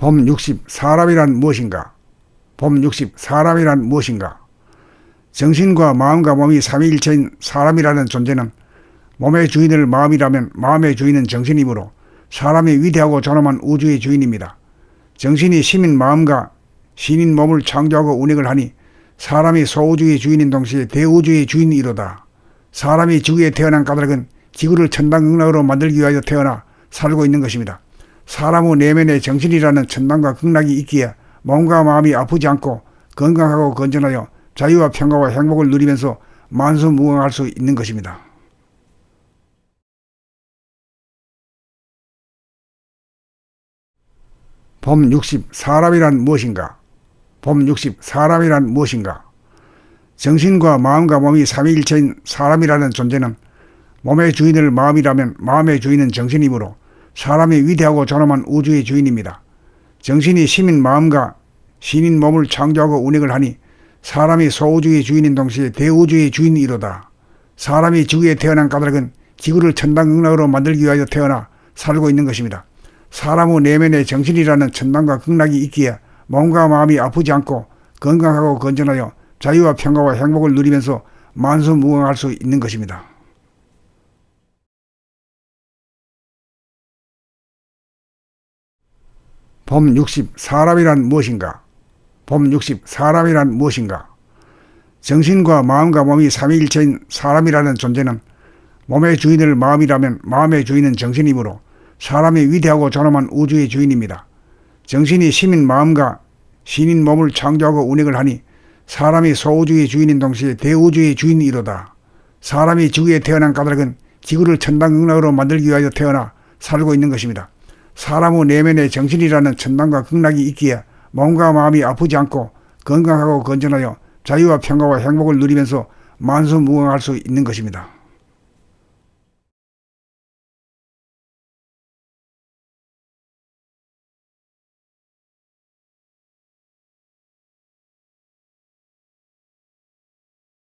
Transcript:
봄 60 사람이란 무엇인가? 봄 60 사람이란 무엇인가? 정신과 마음과 몸이 삼위일체인 사람이라는 존재는 몸의 주인을 마음이라면 마음의 주인은 정신이므로 사람이 위대하고 존엄한 우주의 주인입니다. 정신이 시민 마음과 신인 몸을 창조하고 운행을 하니 사람이 소우주의 주인인 동시에 대우주의 주인이로다. 사람이 지구에 태어난 까닭은 지구를 천당극락으로 만들기 위하여 태어나 살고 있는 것입니다. 사람의 내면에 정신이라는 천당과 극락이 있기에 몸과 마음이 아프지 않고 건강하고 건전하여 자유와 평화와 행복을 누리면서 만수무강할 수 있는 것입니다. 봄 60 사람이란 무엇인가? 봄 60 사람이란 무엇인가? 정신과 마음과 몸이 삼위일체인 사람이라는 존재는 몸의 주인을 마음이라면 마음의 주인은 정신이므로 사람이 위대하고 존엄한 우주의 주인입니다. 정신이 시민 마음과 신인 몸을 창조하고 운행을 하니 사람이 소우주의 주인인 동시에 대우주의 주인이로다. 사람이 지구에 태어난 까닭은 지구를 천당극락으로 만들기 위하여 태어나 살고 있는 것입니다. 사람의 내면에 정신이라는 천당과 극락이 있기에 몸과 마음이 아프지 않고 건강하고 건전하여 자유와 평화와 행복을 누리면서 만수무강할 수 있는 것입니다. 봄 60 사람이란 무엇인가? 봄 60 사람이란 무엇인가? 정신과 마음과 몸이 삼위일체인 사람이라는 존재는 몸의 주인을 마음이라면 마음의 주인은 정신이므로 사람이 위대하고 존엄한 우주의 주인입니다. 정신이 시민 마음과 신인 몸을 창조하고 운행을 하니 사람이 소우주의 주인인 동시에 대우주의 주인이로다. 사람이 지구에 태어난 까닭은 지구를 천당극락으로 만들기 위하여 태어나 살고 있는 것입니다. 사람의 내면에 정신이라는 천당과 극락이 있기에 몸과 마음이 아프지 않고 건강하고 건전하여 자유와 평화와 행복을 누리면서 만수무강할 수 있는 것입니다.